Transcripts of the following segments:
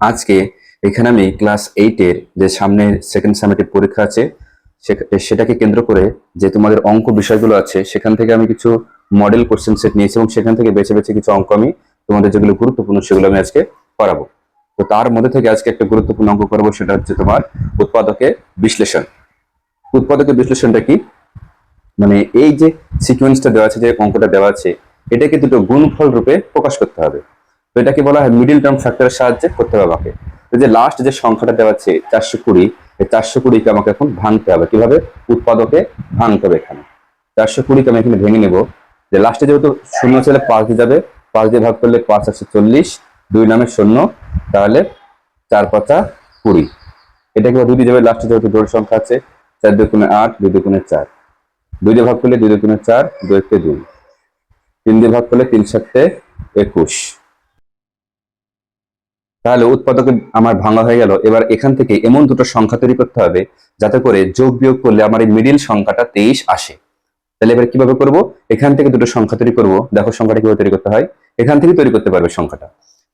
আজকে এখানে আমি ক্লাস এইটের যে সামনে সেকেন্ড সামেটিভ পরীক্ষা আছে সেটাকে কেন্দ্র করে যে তোমাদের অঙ্ক বিষয়গুলো আছে, সেখান থেকে আমি কিছু মডেল কোশ্চেন সেট নিয়েছি এবং সেখান থেকে বেছে বেছে কিছু অঙ্ক আমি তোমাদের যেগুলো গুরুত্বপূর্ণ সেগুলো আমি আজকে করাবো তো তার মধ্যে থেকে আজকে একটা গুরুত্বপূর্ণ অঙ্ক করব, সেটা হচ্ছে তোমার উৎপাদকের বিশ্লেষণ। উৎপাদকের বিশ্লেষণটা কি? মানে এই যে সিকোয়েন্সটা দেওয়া আছে, যে অঙ্কটা দেওয়া আছে, এটাকে দুটো গুণফল রূপে প্রকাশ করতে হবে। তো এটাকে বলা হয় মিডিল টার্ম ফ্যাক্টরের সাহায্যে করতে হবে আমাকে। তো যে লাস্ট যে সংখ্যাটা দেওয়া আছে, চারশো কুড়ি, এই চারশো কুড়িকে আমাকে এখন ভাঙতে হবে। কীভাবে? উৎপাদকে ভাঙতে হবে এখানে। চারশো কুড়িকে আমি এখানে ভেঙে নেব। যে লাস্টে যেহেতু শূন্য ছেলে পাঁচ দিয়ে যাবে, পাঁচ দিয়ে ভাগ করলে পাঁচ একশো চল্লিশ, দুই নামে শূন্য, তাহলে চার পাঁচা কুড়ি। এটাকে দুই দিয়ে যাবে লাস্টে যেহেতু জোড় সংখ্যা আছে, চার দুই কোণে আট, দুই দুই কোণে চার। দুই দিয়ে ভাগ করলে দুই দুই কোণে চার, দুই একটে দুই। তিন দিয়ে ভাগ করলে তিন সাতে একুশ। তাহলে উৎপাদকে আমার ভাঙা হয়ে গেল। এবার এখান থেকে এমন দুটো সংখ্যা তৈরি করতে হবে, যাতে করে যোগ বিয়োগ করলে আমার এই মিডিল সংখ্যাটা তেইশ আসে। তাহলে এবার কীভাবে করব? এখান থেকে দুটো সংখ্যা তৈরি করব। দেখো সংখ্যাটা কীভাবে তৈরি করতে হয়। এখান থেকে তৈরি করতে পারবে সংখ্যাটা।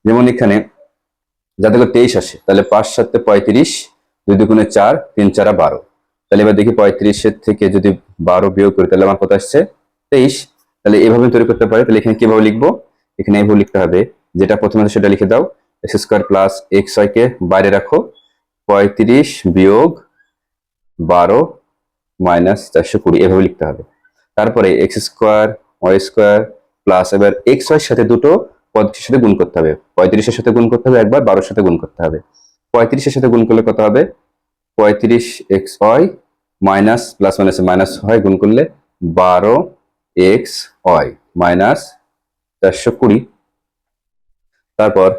যেমন এখানে যাতে করে তেইশ আসে, তাহলে পাঁচ সাতে পঁয়ত্রিশ, দুই দুগুণে চার, তিন চারা বারো। তাহলে এবার দেখি পঁয়ত্রিশের থেকে যদি বারো বিয়োগ করি, তাহলে আমার কত আসছে? তেইশ। তাহলে এভাবে তৈরি করতে পারে। তাহলে এখানে কীভাবে লিখব? এখানে এভাবে লিখতে হবে। যেটা প্রথমে সেটা লিখে দাও। এক্স স্কোয়ার প্লাস এক্স কে বাইরে রাখো, পঁয়ত্রিশ বিয়োগ বারো মাইনাস চারশো কুড়ি, এভাবে লিখতে হবে। তারপরে x square y square plus এবার এক্স ওয়াই সাথে দুটো পদের সাথে গুণ করতে হবে। পঁয়ত্রিশের সাথে গুণ করতে হবে একবার, বারোর সাথে গুণ করতে হবে। পঁয়ত্রিশের সাথে গুণ করলে কত হবে? পঁয়ত্রিশ x y minus plus minus minus হয়, গুণ করলে বারো এক্স ওয়াই মাইনাস চারশো কুড়ি। তারপর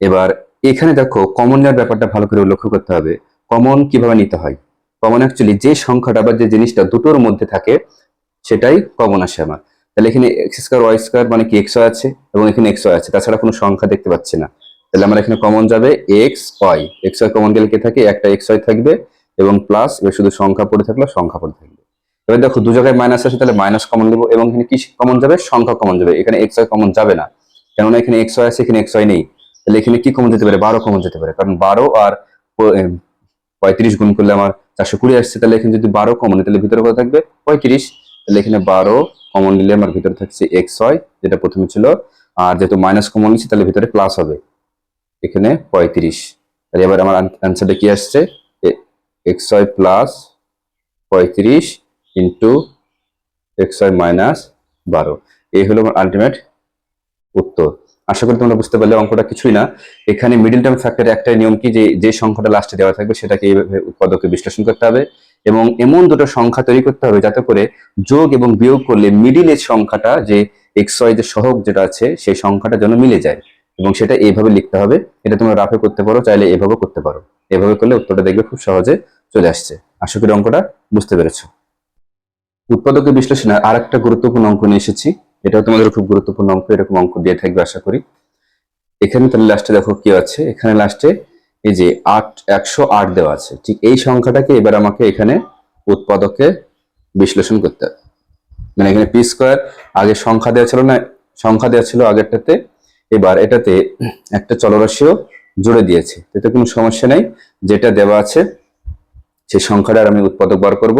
এবার এখানে দেখো কমন নেওয়ার ব্যাপারটা ভালো করে লক্ষ্য করতে হবে। কমন কীভাবে নিতে হয়? কমন অ্যাকচুয়ালি যে সংখ্যাটা বা যে জিনিসটা দুটোর মধ্যে থাকে, সেটাই কমন আসে আমার। তাহলে এখানে এক্স স্কোয়ার ওয়াই স্কোয়ার মানে কি এক্স ওয়াই আছে? এবং এখানে এক্স ওয়াই আছে। তাছাড়া কোনো সংখ্যা দেখতে পাচ্ছি না। তাহলে আমার এখানে কমন যাবে x y x y common গেলে কে থাকে? একটা এক্স ওয়াই থাকবে এবং প্লাস এবার শুধু সংখ্যা পড়ে থাকলে, সংখ্যা পড়ে থাকবে। এবার দেখো দু জায়গায় মাইনাস আছে তাহলে মাইনাস কমন নেব এবং এখানে কি কমন যাবে? সংখ্যা কমন যাবে। এখানে এক্স ওয়াই কমন যাবে না। কেননা এখানে এক্স ওয়াই আছে, এখানে এক্স ওয়াই নেই। তাহলে এখানে কি কমন যেতে পারে? বারো কমন যেতে পারে। কারণ বারো আর পঁয়ত্রিশ গুণ করলে আমার চারশো কুড়ি আসছে, তাহলে এখানে যদি বারো কমন তাহলে ভিতরে কত থাকবে? পঁয়ত্রিশ। তাহলে এখানে বারো কমন নিলে আমার ভিতরে থাকছে এক্স ওয়াই যেটা প্রথমে ছিল। আর যেহেতু মাইনাস কমন নিচ্ছি, তাহলে ভিতরে প্লাস হবে। এখানে পঁয়ত্রিশ। তাহলে এবার আমার অ্যান্সারটা কি আসছে? এক্স ওয়াই প্লাস পঁয়ত্রিশ ইন্টু এক্স ওয়াই মাইনাস বারো। এই হলো আমার আলটিমেট উত্তর। আশা করি তোমরা বুঝতে পারলে অঙ্কটা কিছুই না। এখানে মিডিল টার্ম ফ্যাক্টরের একটা নিয়ম কি যে যে সংখ্যাটা লাস্টে দেওয়া থাকবে সেটাকে এইভাবে উৎপাদকে বিশ্লেষণ করতে হবে এবং এমন দুটো সংখ্যা তৈরি করতে হবে যাতে করে যোগ এবং বিয়োগ করলে মিডিলের সংখ্যাটা যে এক্স ওয়াই যে সহগ যেটা আছে সেই সংখ্যাটা যেন মিলে যায় এবং সেটা এইভাবে লিখতে হবে। এটা তোমরা রাফে করতে পারো, চাইলে এভাবে করতে পারো। এভাবে করলে উত্তরটা দেখবে খুব সহজে চলে আসছে। আশা করি অঙ্কটা বুঝতে পেরেছ। উৎপাদকের বিশ্লেষণে আর একটা গুরুত্বপূর্ণ অঙ্ক নিয়ে এসেছি। এটাও তোমাদের খুব গুরুত্বপূর্ণ অঙ্ক, এরকম অঙ্ক দিয়ে থাকবে আশা করি। এখানে তাহলে লাস্টে দেখো কি আছে? এখানে লাস্টে এই যে আট, একশো আট দেওয়া আছে। ঠিক এই সংখ্যাটাকে এবার আমাকে এখানে উৎপাদকে বিশ্লেষণ করতে হবে। মানে এখানে পি স্কোয়ার আগে সংখ্যা দেওয়া ছিল না, সংখ্যা দেওয়া ছিল আগেরটাতে। এবার এটাতে একটা চলরাশিও জুড়ে দিয়েছে। এতে কোনো সমস্যা নেই। যেটা দেওয়া আছে, সেই সংখ্যাটার আমি উৎপাদক বার করব।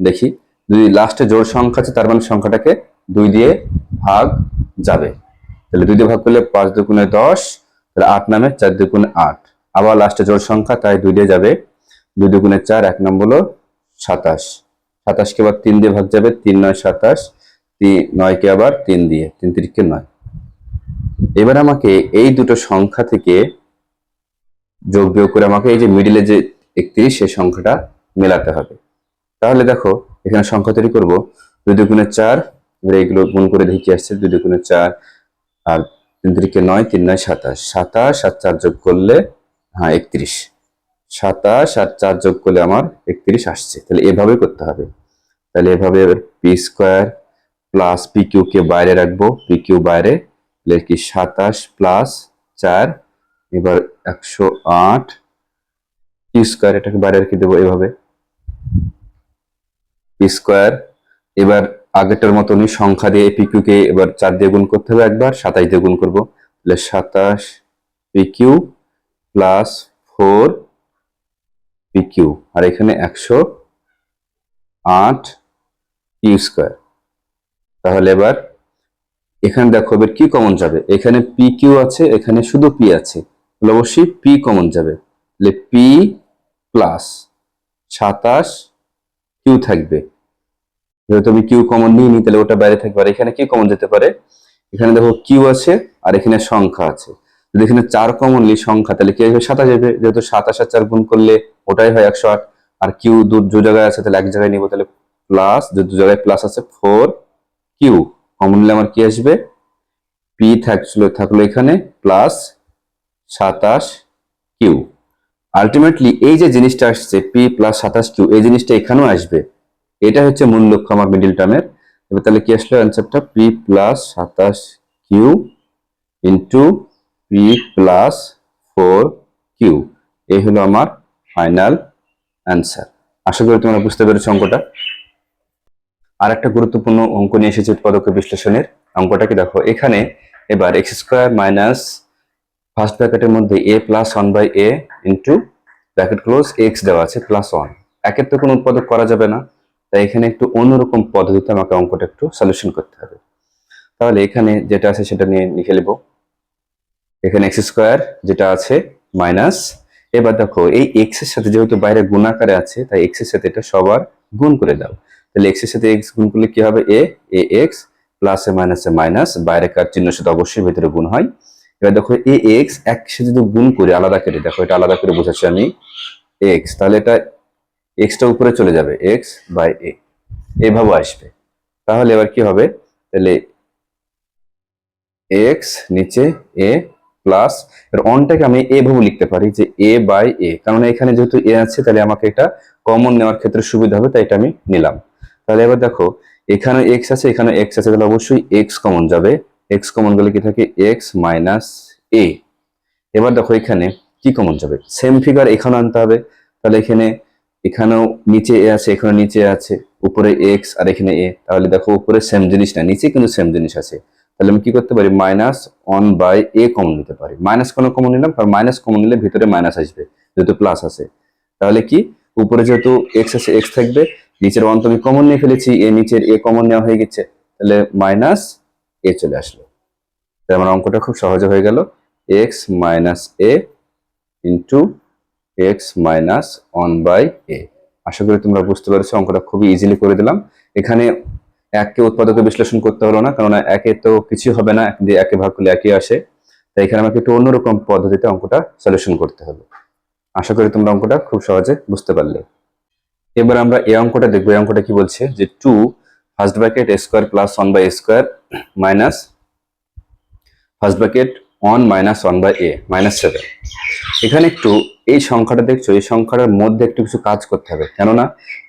দেখি, যদি লাস্টে জোর সংখ্যা আছে, তার মানে সংখ্যাটাকে দুই দিয়ে ভাগ যাবে। তাহলে দুই দিয়ে ভাগ করলে পাঁচ দুগুণে দশ, তাহলে আট নামে চার দুগুণে আট। আবার লাস্টে জোড় সংখ্যা, তাই দুই দিয়ে যাবে। দুই দুগুণে চার, এক নম্বর হলো সাতাশ। সাতাশকে আবার তিন দিয়ে ভাগ যাবে, তিন নয় সাতাশ। নয়কে আবার তিন দিয়ে, তিন তিরিখকে নয়। এবার আমাকে এই দুটো সংখ্যা থেকে যোগ বিয়োগ করে আমাকে এই যে মিডিলে যে একত্রিশ, সেই সংখ্যাটা মেলাতে হবে। তাহলে দেখো, এখানে সংখ্যা তৈরি করব। দুই দুগুণে চার এবার এগুলো গুণ করে দেখি, কি আসছে? দুই দুগুণে চার, আর তিন তিরিকে নয়, তিন নয়, সাতাশ। সাতাশ আর চার যোগ করলে হ্যাঁ একত্রিশ। সাতাশ আর চার যোগ করলে আমার একত্রিশ আসছে। তাহলে এভাবে করতে হবে। তাহলে এভাবে p square plus p q কে বাইরে রাখব। পি কিউ বাইরে, তাহলে কি সাতাশ প্লাস চার, এবার একশো আট। পি স্কোয়ার এটাকে বাইরে রেখে দেবো এভাবে। পি স্কোয়ার এবার আগেরটার মতনই সংখ্যা দিয়ে পিকিউ কে এবার চার দিয়ে গুণ করতে হবে একবার, সাতাশ দিয়ে গুণ করব। তাহলে সাতাশ pq plus four p q আর এখানে একশো আট কিউ স্কোয়ার তাহলে এবার এখানে দেখো এবার কি কমন যাবে? এখানে পি কিউ আছে, এখানে শুধু পি আছে। তাহলে অবশ্যই পি কমন যাবে। তাহলে পি প্লাস সাতাশ কিউ থাকবে। যেহেতু আমি কিউ কমন নিয়ে নিই তাহলে ওটা বাইরে থাকবে। আর এখানে কি কমন যেতে পারে? এখানে দেখো কিউ আছে, আর এখানে সংখ্যা আছে। যদি এখানে চার কমন নিই সংখ্যা, তাহলে কি আসবে? সাতাশ যাবে যেহেতু সাতাশ আর চার গুণ করলে ওটাই হয় একশো আট। আর কিউ দু দু জায়গায় আছে, তাহলে এক জায়গায় নিবো, তাহলে প্লাস দু জায়গায় প্লাস আছে ফোর কিউ কমন নিলে আমার কি আসবে? পি থাকছিল থাকল এখানে প্লাস সাতাশ কিউ আলটিমেটলি এই যে জিনিসটা আসছে পি প্লাস সাতাশ কিউ এই জিনিসটা এখানেও আসবে। এটা হচ্ছে মূল লক্ষ্য আমার মিডিল টার্মের এবার তাহলে কি আসলো অ্যান্সারটা পি প্লাস সাতাশ q into p plus four q এই হলো আমার ফাইনাল অ্যান্সার আশা করি তোমরা বুঝতে পেরেছ অঙ্কটা। আর একটা গুরুত্বপূর্ণ অঙ্ক নিয়ে এসেছে উৎপাদক বিশ্লেষণের। অঙ্কটাকে দেখো, এখানে এবার এক্স স্কোয়ার মাইনাস ফার্স্ট ব্র্যাকেটের মধ্যে a plus one by a into bracket close x দেওয়া আছে প্লাস ওয়ান একের তো কোনো উৎপাদক করা যাবে না। তাই এখানে একটু অন্যরকম পদ্ধতিতে আমাকে অঙ্কটা একটু সলিউশন করতে হবে। তাহলে এখানে যেটা আছে সেটা নিয়ে লিখে নেব। এখানে এক্স স্কোয়ার যেটা আছে মাইনাস এবার দেখো এই এক্সের সাথে যেহেতু বাইরে গুণাকারে আছে, তাই এক্সের সাথে এটা সবার গুণ করে দাও। তাহলে এক্সের সাথে এক্স গুণ করলে কি হবে? A a x plus a minus a minus বাইরে কার চিহ্নের সাথে অবশ্যই ভেতরে গুণ হয়। এবার দেখো এ এক্স একসাথে যদি গুণ করে, আলাদা করে, দেখো এটা আলাদা করে বোঝাচ্ছি আমি। এক্স তাহলে এটা এক্সটা উপরে চলে যাবে এক্স বাই এ এভাবে আসবে। তাহলে এবার কি হবে? তাহলে এক্স নিচে এ প্লাস এর অনটাকে আমি এ ভাবে লিখতে পারি যে এ বাই এ কারণ এখানে যেহেতু এ আছে, তাহলে আমাকে এটা কমন নেওয়ার ক্ষেত্রে সুবিধা হবে, তাই এটা আমি নিলাম। তাহলে এবার দেখো, এখানে এক্স আছে, এখানে এক্স আছে, তাহলে অবশ্যই এক্স কমন যাবে। এক্স কমন গেলে কি থাকে? এক্স মাইনাস এ এবার দেখো এখানে কি কমন যাবে? সেম ফিগার এখানে আনতে হবে। তাহলে এখানে এখানেও নিচে এ আছে এখানে নিচে আছে, উপরে এক্স আর এখানে এ তাহলে দেখো উপরে সেম জিনিস না, নিচে কিন্তু সেম জিনিস আছে। তাহলে আমি কি করতে পারি? Minus one by a common নিতে পারি। মাইনাস কোনো কমন নিলাম কারণ মাইনাস কমন নিলে ভিতরে মাইনাস আসবে, যেহেতু প্লাস আছে। তাহলে কি? উপরে যেহেতু এক্স আছে এক্স থাকবে, নিচের ওয়ান তো আমি কমন নিয়ে ফেলেছি, এ নিচের এ কমন নেওয়া হয়ে গেছে। তাহলে মাইনাস এ চলে আসলো। তাহলে আমার অঙ্কটা খুব সহজে হয়ে গেল। X minus a into x minus one by a আশা করি তোমরা বুঝতে পেরেছ, অঙ্কটা খুবই ইজিলি করে দিলাম। এখানে এককে উৎপাদকে বিশ্লেষণ করতে হলো না কারণ একে তো কিছু হবে না এক ভাগ করলে একই আসে। তাই এখানে আমাকে একটু অন্যরকম পদ্ধতিতে অঙ্কটা সলিউশন করতে হবে। আশা করি তোমরা অঙ্কটা খুব সহজে বুঝতে পারলে। এবার আমরা এই অঙ্কটা দেখব। এই অঙ্কটা কি বলছে? যে two first bracket a square plus one by square minus first bracket one minus one by a minus seven এখানে একটু এই সংখ্যাটা দেখছ, এই সংখ্যাটার মধ্যে একটু কিছু কাজ করতে হবে। কেননা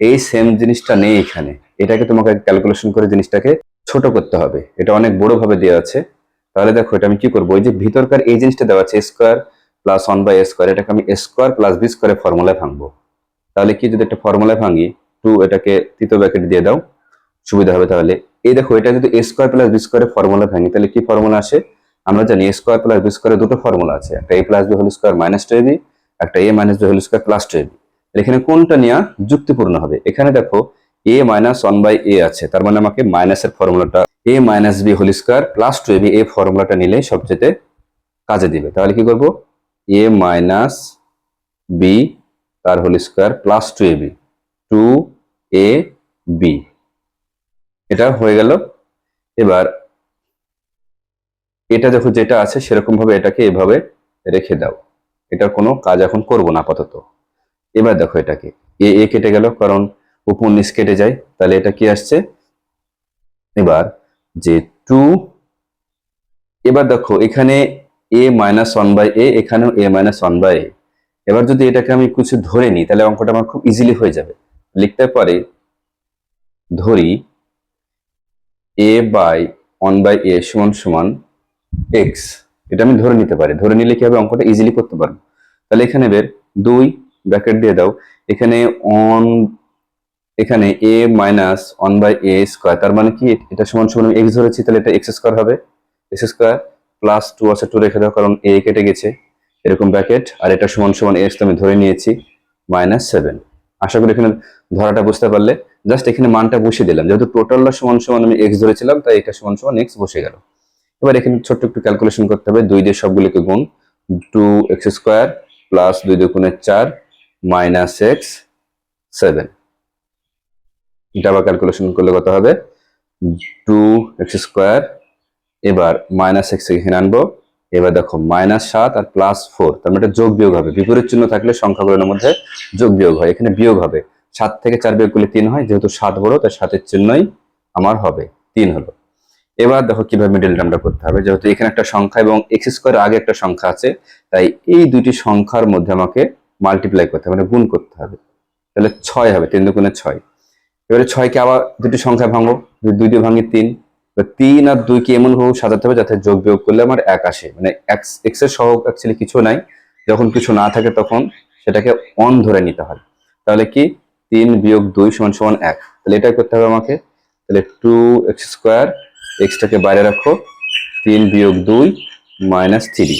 এই সেম জিনিসটা নেই এখানে। এটাকে তোমাকে ক্যালকুলেশন করে জিনিসটাকে ছোট করতে হবে। এটা অনেক বড় ভাবে দেওয়া আছে। তাহলে দেখো, এটা আমি কি করব? ওই যে ভিতরকার এই জিনিসটা দেওয়া আছে square plus one by square এটাকে আমি স্কোয়ার প্লাস বি স্কোয়ারের ফর্মুলায় ভাঙবো। তাহলে কি, যদি একটা ফর্মুলায় ভাঙি টু এটাকে তৃতীয় ব্র্যাকেট দিয়ে দাও, সুবিধা হবে তাহলে। এই দেখো, এটা যদি স্কোয়ার প্লাস বি স্কোয়ারের ফর্মুলা ভাঙি, তাহলে কি ফর্মুলা আসে? আমরা জানি স্কোয়ার প্লাস বি স্কোয়ারের দুটো ফর্মুলা আছে। একটা a plus b whole square minus two ab একটা a minus b whole square plus two এখানে কোনটা নেওয়া যুক্তিপূর্ণ হবে? এখানে দেখো a minus one by a আছে। তার মানে আমাকে মাইনাসের ফর্মুলাটা a minus b whole square plus two ab এই ফর্মুলাটা নিলে সবচেয়ে কাজে দিবে। তাহলে কি করব? এ মাইনাস বি তার whole square plus two ab two a b এটা হয়ে গেল। এবার এটা দেখো যেটা আছে সেরকম ভাবে এটাকে এভাবে রেখে দাও। এটার কোনো কাজ এখন করব না আপাতত। এবার দেখো এটাকে। এ এ কেটে গেল, কারণ উপর নিচ কেটে যায়। তাহলে এটা কি আসছে? এবার যে টু, এবার দেখো এখানে a minus one by a, এখানেও a minus one by a. এবার যদি এটাকে আমি কিছু ধরে নিই, তাহলে অঙ্কটা আমার খুব ইজিলি হয়ে যাবে। লিখতে পারি, ধরি a by one by a সমান সমান এক্স। এটা আমি ধরে নিতে পারি। ধরে নিলে কি হবে? অঙ্কটা ইজিলি করতে পারব। তাহলে এখানে বের দুই ব্র্যাকেট দিয়ে দাও। এখানে অন এখানে a minus one by a square তার মানে কি? এটা সমান সমান আমি এক্স ধরেছি, তাহলে এটা এক্স স্কোয়ার হবে। এক্স স্কোয়ার প্লাস টু আছে টু রেখে দাও, কারণ এ কেটে গেছে। এরকম ব্র্যাকেট আর এটা সমান সমান এক্স আমি ধরে নিয়েছি মাইনাস সেভেন আশা করি এখানে ধরাটা বুঝতে পারলে। জাস্ট এখানে মানটা বসিয়ে দিলাম। যেহেতু টোটালটা সমান সমান আমি এক্স ধরেছিলাম, তাই এটা সমান সমান এক্স বসে গেল। এবার এখানে ছোট্ট একটু ক্যালকুলেশন করতে হবে। দুই দিয়ে সবগুলোকে গুণ টু এক্স স্কোয়ার প্লাস দুই দুগুণে চার মাইনাস এক্স সেভেন এটা আবার ক্যালকুলেশন করলে কত হবে? টু এক্স স্কোয়ার এবার মাইনাস এক্স এখানে আনব। এবার দেখো মাইনাস সাত আর প্লাস ফোর তার মানে যোগ বিয়োগ হবে। বিপরীত চিহ্ন থাকলে সংখ্যাগুলোর মধ্যে যোগ বিয়োগ হয়। এখানে বিয়োগ হবে। সাত থেকে চার বিয়োগ করলে তিন হয়। যেহেতু সাত বড়, তাই সাতের চিহ্নই আমার হবে। তিন হলো। এবার দেখো কীভাবে মিডল টার্মটা করতে হবে। যেহেতু এখানে একটা সংখ্যা এবং এক্স স্কোয়ার আগে একটা সংখ্যা আছে, তাই এই দুইটি সংখ্যার মধ্যে আমাকে মাল্টিপ্লাই করতে হবে মানে গুণ করতে হবে। তাহলে ছয় হবে, তিন দুগুণে ছয়। এবারে ছয়কে আবার দুটি সংখ্যায় ভাঙবো, দুই দিয়ে ভাঙি তিন। এবার তিন আর দুইকে এমন ভাবে সাজাতে হবে যাতে যোগ বিয়োগ করলে আমার এক আসে। মানে এক্সের সহগ অ্যাকচুয়ালি কিছু নাই। যখন কিছু না থাকে তখন সেটাকে অন ধরে নিতে হয়। তাহলে কি? তিন বিয়োগ দুই সমান সমান এক। তাহলে এটাই করতে হবে আমাকে। তাহলে টু এক্স স্কোয়ার এক্সটাকে বাইরে রাখো। তিন বিয়োগ দুই মাইনাস থ্রি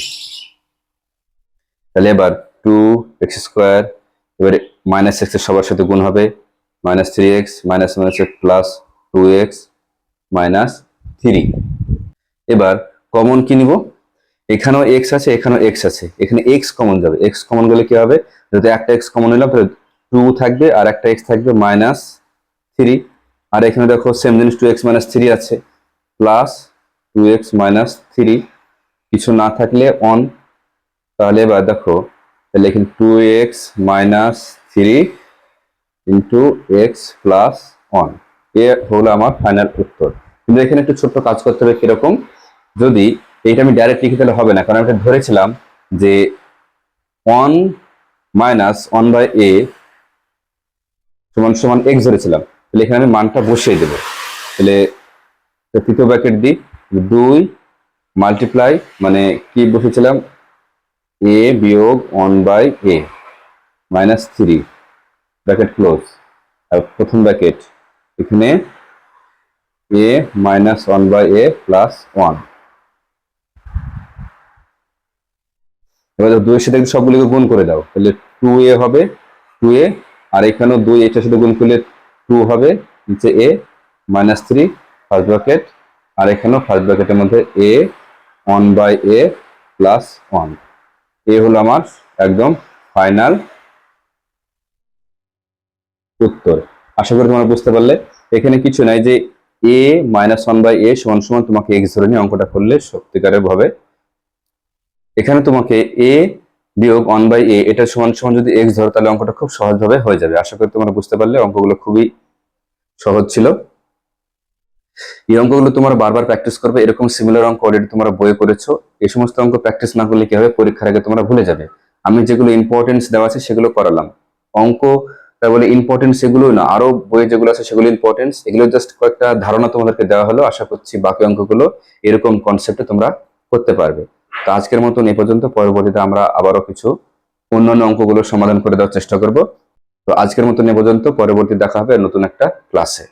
তাহলে এবার টু এক্স স্কোয়ার এবারে মাইনাস এক্সের সবার সাথে গুণ হবে। Minus three x minus minus plus two x minus three এবার কমন কি নিব? এখানেও এক্স আছে, এখানেও এক্স আছে। এখানে এক্স কমন যাবে। এক্স কমন গেলে কি হবে? যদি একটা এক্স কমন নিলাম, তাহলে টু থাকবে আর একটা এক্স থাকবে মাইনাস থ্রি আর এখানে দেখো সেম জিনিস টু এক্স মাইনাস থ্রি আছে। Plus two x minus three কিছু না থাকলে অন তাহলে এবার দেখো, তাহলে এখানে two x minus three into x plus one এ হলো আমার ফাইনাল উত্তর। কিন্তু এখানে একটু ছোট্ট কাজ করতে হবে কীরকম, যদি এইটা আমি ডাইরেক্ট লিখে দিলে হবে না, কারণ আমি এটা ধরেছিলাম যে one minus one by a সমান সমান এক্স ধরেছিলাম। তাহলে এখানে আমি মানটা বসিয়ে দেবো। তাহলে তৃতীয় ব্র্যাকেট দিই দুই মাল্টিপ্লাই মানে কি বসেছিলাম এ বিয়োগ one by a minus three bracket close আর প্রথম ব্র্যাকেট এখানে a minus one by a plus one এবার দুইয়ের সাথে সবগুলিকে গুণ করে দাও, তাহলে টু এ হবে টু এ আর এখানেও দুই এটার সাথে গুণ করলে টু হবে, নিচে a minus three first bracket আর এখানেও ফার্স্ট ব্র্যাকেটের মধ্যে a one by a plus one এ হলো আমার একদম ফাইনাল উত্তর। আশা করি তোমরা বুঝতে পারলে। এখানে কিছু নাই যে a minus one by a সমান সমান তোমাকে এক্স ধরে নিয়ে অঙ্কটা করলে সত্যিকারের ভাবে এখানে তোমাকে এ বিয়োগ ওয়ান বাই এ এটা সমান সমান যদি এক্স ধরো তাহলে অঙ্কটা খুব সহজভাবে হয়ে যাবে। আশা করি তোমরা বুঝতে পারলে, অঙ্কগুলো খুবই সহজ ছিল। এই অঙ্কগুলো তোমরা বারবার প্র্যাকটিস করবে, এরকম সিমিলার অঙ্ক অলরেডি তোমরা বই করেছ। এই সমস্ত অঙ্ক প্র্যাকটিস না করলে কি হবে পরীক্ষার আগে তোমরা ভুলে যাবে। আমি যেগুলো ইম্পর্টেন্স দেওয়া আছে সেগুলো করালাম। অঙ্ক তাই বলে ইম্পর্টেন্স সেগুলো না, আরও বই যেগুলো আছে সেগুলো ইম্পর্টেন্স এগুলো জাস্ট কয়েকটা ধারণা তোমাদেরকে দেওয়া হলো। আশা করছি বাকি অঙ্কগুলো এরকম কনসেপ্টে তোমরা করতে পারবে। তো আজকের মতন এ পর্যন্ত, পরবর্তীতে আমরা আবারও কিছু অন্যান্য অঙ্কগুলোর সমাধান করে দেওয়ার চেষ্টা করব। তো আজকের মতন এ পর্যন্ত, পরবর্তী দেখা হবে নতুন একটা ক্লাসে